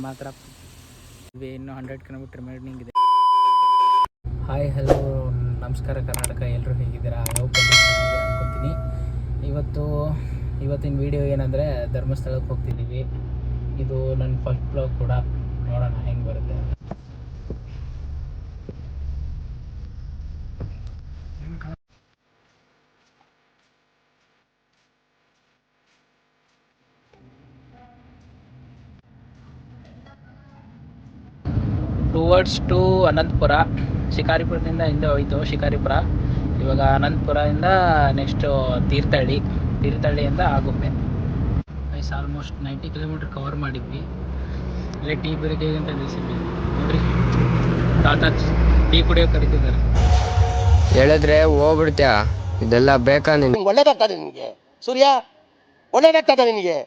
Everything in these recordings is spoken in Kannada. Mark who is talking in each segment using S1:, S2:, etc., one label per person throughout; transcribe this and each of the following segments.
S1: ಮಾತ್ರ ಇನ್ನೂ ಹಂಡ್ರೆಡ್ ಕಿಲೋಮೀಟರ್ ರಿಮೈನಿಂಗ್ ಇದೆ ಹಾಯ್ ಹಲೋ ನಮಸ್ಕಾರ ಕರ್ನಾಟಕ ಎಲ್ಲರೂ ಹೇಗಿದ್ದೀರಾ ಯಾವ ಇವತ್ತು, ಇವತ್ತಿನ ವಿಡಿಯೋ ಏನಂದರೆ ಧರ್ಮಸ್ಥಳಕ್ಕೆ ಹೋಗ್ತಿದ್ದೀವಿ. ಇದು ನನ್ನ ಫಸ್ಟ್ ಬ್ಲಾಗ್ ಕೂಡ. ನೋಡೋಣ ಹೆಂಗೆ ಬರುತ್ತೆ ಟುವರ್ಡ್ಸ್ ಟು ಅನಂತಪುರ ಶಿಕಾರಿಪುರದಿಂದ ಹಿಂದೆ ಹೋಯ್ತು ಶಿಕಾರಿಪುರ ಇವಾಗ ಅನಂತಪುರದಿಂದ next Thirthahalli ತೀರ್ಥಹಳ್ಳಿಯಿಂದ Agumbe. Guys almost ninety kilometre cover ಮಾಡಿದ್ವಿ. ಇಲ್ಲೇ ಟೀ ಬ್ರೇಕಿಗೆ ಅಂತ ನಿಲ್ಲಿಸಿದ್ವಿ ನೋಡ್ರಿ. ತಾತ ಟೀ ಕುಡಿಯೋ ಕರಿತಿದ್ದಾರೆ.
S2: ಹೇಳಿದ್ರೆ ಹೋಗ್ಬಿಡ್ತೀಯ? ಇದೆಲ್ಲ ಬೇಕಾ ನಿಮಗೆ
S3: ಒಳ್ಳೇದಾಗ್ತದೆ ನಿನಗೆ. ಸೂರ್ಯ ಒಳ್ಳೇದಾಗ್ತದೆ ನಿನಗೆ.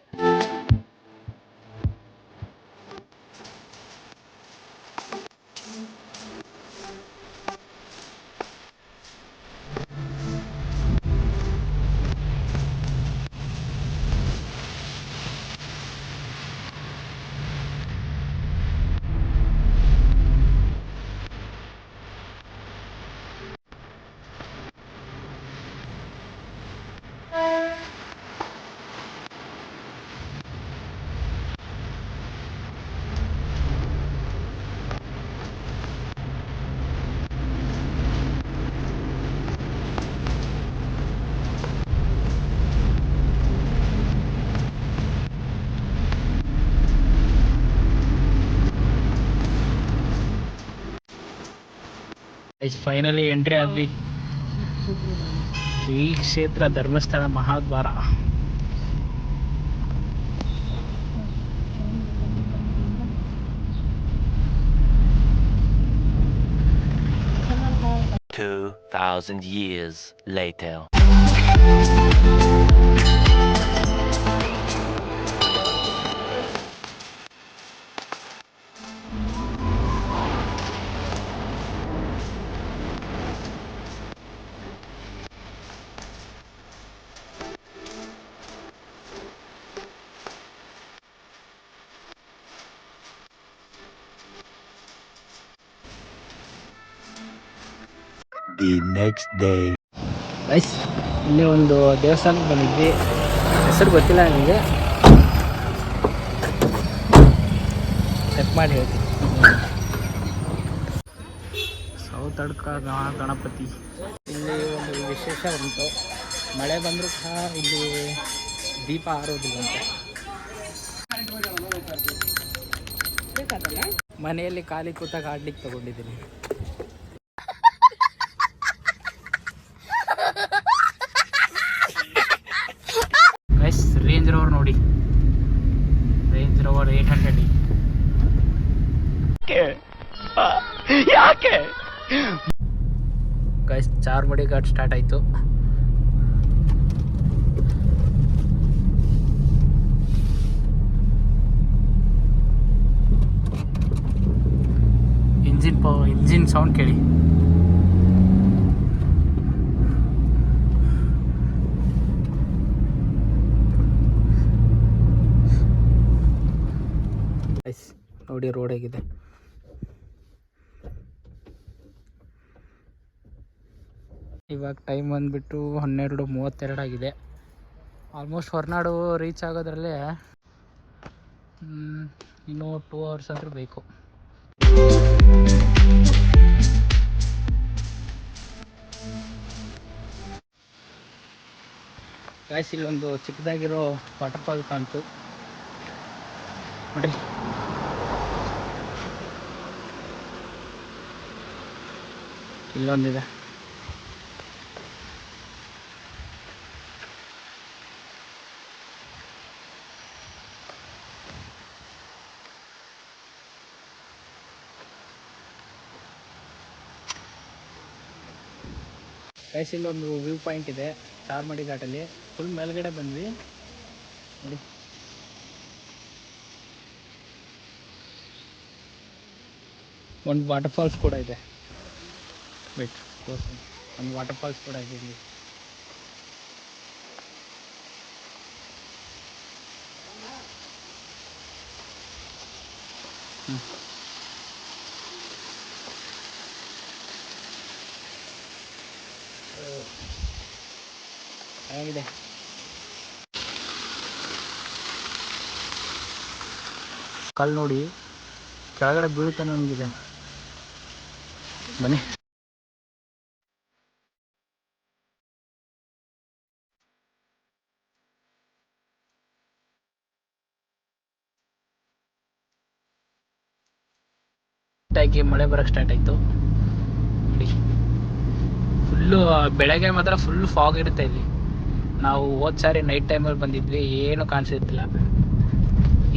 S1: ಐಸ್ ಫೈನಲಿ ಎಂಟ್ರಿ ಆದ್ವಿ ಶ್ರೀ ಕ್ಷೇತ್ರ ಧರ್ಮಸ್ಥಳ ಮಹಾದ್ವಾರ
S4: Two thousand years later. The next day
S1: guys ಇಲ್ಲಿ ಒಂದು ದೇವಸ್ಥಾನಕ್ಕೆ ಬಂದಿದ್ವಿ. ಹೆಸರು ಗೊತ್ತಿಲ್ಲ ನನಗೆ ಚೆಕ್ ಮಾಡಿ ಹೇಳ್ತೀನಿ. ಸೌತ್ ಅಡ್ಕ ಗಣಪತಿ ಇಲ್ಲಿ ಒಂದು ವಿಶೇಷ ಉಂಟು. ಮಳೆ ಬಂದರೂ ಸಹ ಇಲ್ಲಿ ದೀಪ ಆರೋದಿಲ್ಲ ಅಂತ. ಮನೆಯಲ್ಲಿ ಖಾಲಿ ಕೂತಾಗ ಆಡ್ಲಿಕ್ಕೆ ತಗೊಂಡಿದ್ದೀನಿ. ಯಾಕೆ? ಗೈಸ್ ಚಾರ್ಮಡಿ ಘಾಟ್ ಸ್ಟಾರ್ಟ್ ಆಯ್ತು. ಇಂಜಿನ್ ಪವ ಇಂಜಿನ್ ಸೌಂಡ್ ಕೇಳಿ. ನೋಡಿ ರೋಡ್ ಹೇಗಿದೆ. ಇವಾಗ ಟೈಮ್ ಬಂದುಬಿಟ್ಟು ಹನ್ನೆರಡು ಮೂವತ್ತೆರಡಾಗಿದೆ ಆಲ್ಮೋಸ್ಟ್ ಹೊರನಾಡು ರೀಚ್ ಆಗೋದ್ರಲ್ಲೇ ಇನ್ನೂ ಟೂ ಅವರ್ಸ್ ಆದರೂ ಬೇಕು. ಗಾಯ್ಸ್ ಇಲ್ಲೊಂದು ಚಿಕ್ಕದಾಗಿರೋ ವಾಟರ್ಫಾಲ್ ಕಾಣ್ತು. ನೋಡಿ ಇಲ್ಲೊಂದಿದೆ. ಗೈಸ್ ಒಂದು ವ್ಯೂ ಪಾಯಿಂಟ್ ಇದೆ, ಚಾರ್ಮಡಿ ಘಾಟಲ್ಲಿ. ಫುಲ್ ಮೇಲ್ಗಡೆ ಬಂದ್ವಿ. ನೋಡಿ. ಒಂದು ವಾಟರ್ ಫಾಲ್ಸ್ ಕೂಡ ಇದೆ. ತೋರಿಸ್ತೀನಿ ಒಂದು ವಾಟರ್ ಫಾಲ್ಸ್ ಕೂಡ ಇದೆ ಇಲ್ಲಿ. ಹ್ಮ್. ಹೇಗಿದೆ ಕಲ್ಲು ನೋಡಿ ಕೆಳಗಡೆ ಬೀಳ್ತಾನೆ ನನಗಿದೆ ಬನ್ನಿ. ಆಗಿ ಮಳೆ ಬರೋಕ್ಕೆ ಸ್ಟಾರ್ಟ್ ಆಯಿತು. ನೋಡಿ. ಫುಲ್ಲು ಬೆಳಗ್ಗೆ ಮಾತ್ರ ಫುಲ್ ಫಾಗ್ ಇರುತ್ತೆ ಇಲ್ಲಿ. ನಾವು ಹೋದ ಸಾರಿ ನೈಟ್ ಟೈಮಲ್ಲಿ ಬಂದಿದ್ವಿ, ಏನು ಕಾಣಿಸಿರ್ತಿಲ್ಲ.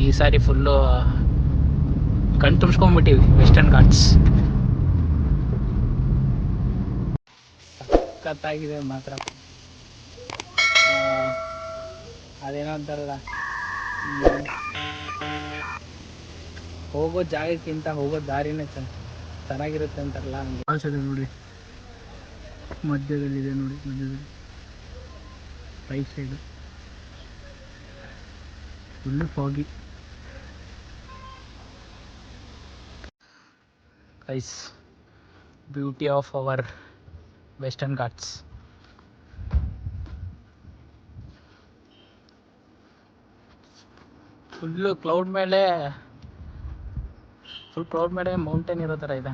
S1: ಈ ಸಾರಿ ಫುಲ್ಲು ಕಣ್ ತುಂಬಿಸ್ಕೊಂಡ್ಬಿಟ್ಟಿವಿ ವೆಸ್ಟರ್ನ್ ಘಾಟ್ಸ್ ಸಖತ್ತಾಗಿದೆ ಮಾತ್ರ. ಅದೇನೋ ಅಂತಾರಲ್ಲ ಹೋಗೋ ಜಾಗಕ್ಕಿಂತ ಹೋಗೋ ದಾರಿನೇ ಚೆನ್ನ ಚೆನ್ನಾಗಿರುತ್ತೆ ಅಂತಾರಲ್ಲ ನೋಡಿ ಮಧ್ಯದಲ್ಲಿದೆ ನೋಡಿ, ಮಧ್ಯದಲ್ಲಿ. Right side full foggy ice beauty of our western ghats full cloud ಮೇಲೆ ಫುಲ್ ಕ್ಲೌಡ್ ಮೇಲೆ ಮೌಂಟೇನ್ ಇರೋ ಥರ ಇದೆ.